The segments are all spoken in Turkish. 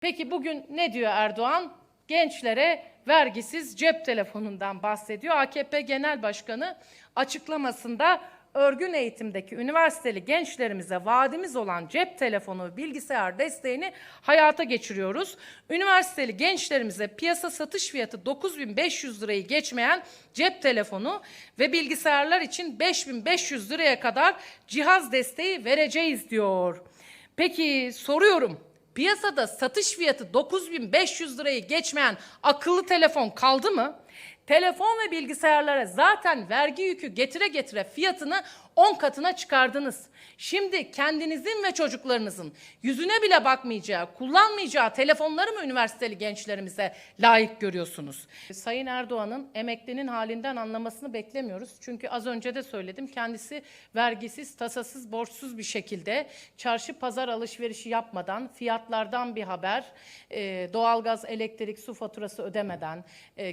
Peki bugün ne diyor Erdoğan? Gençlere vergisiz cep telefonundan bahsediyor. AKP Genel Başkanı açıklamasında örgün eğitimdeki üniversiteli gençlerimize vaadimiz olan cep telefonu bilgisayar desteğini hayata geçiriyoruz. Üniversiteli gençlerimize piyasa satış fiyatı 9500 lirayı geçmeyen cep telefonu ve bilgisayarlar için 5500 liraya kadar cihaz desteği vereceğiz diyor. Peki soruyorum. Piyasada satış fiyatı 9500 lirayı geçmeyen akıllı telefon kaldı mı? Telefon ve bilgisayarlara zaten vergi yükü getire getire fiyatını 10 katına çıkardınız. Şimdi kendinizin ve çocuklarınızın yüzüne bile bakmayacağı, kullanmayacağı telefonları mı üniversiteli gençlerimize layık görüyorsunuz? Sayın Erdoğan'ın emeklinin halinden anlamasını beklemiyoruz. Çünkü az önce de söyledim kendisi vergisiz, tasasız, borçsuz bir şekilde çarşı pazar alışverişi yapmadan, fiyatlardan bir haber, doğalgaz, elektrik, su faturası ödemeden,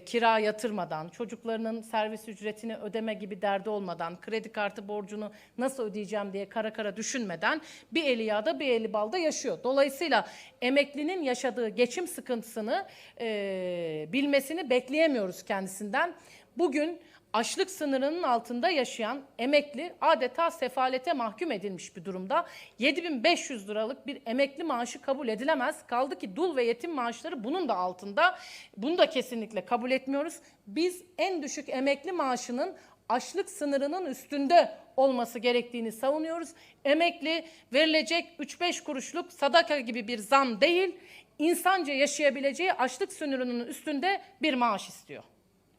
kira yatırmadan, çocuklarının servis ücretini ödeme gibi derdi olmadan, kredi kartı borcunu nasıl ödeyeceğim diye kara kara düşünmeden bir eli yağda bir eli balda yaşıyor. Dolayısıyla emeklinin yaşadığı geçim sıkıntısını e, bilmesini bekleyemiyoruz kendisinden. Bugün açlık sınırının altında yaşayan emekli adeta sefalete mahkum edilmiş bir durumda. 7500 liralık bir emekli maaşı kabul edilemez. Kaldı ki dul ve yetim maaşları bunun da altında. Bunu da kesinlikle kabul etmiyoruz. Biz en düşük emekli maaşının açlık sınırının üstünde olması gerektiğini savunuyoruz. Emekli verilecek 3-5 kuruşluk sadaka gibi bir zam değil, insanca yaşayabileceği açlık sınırının üstünde bir maaş istiyor.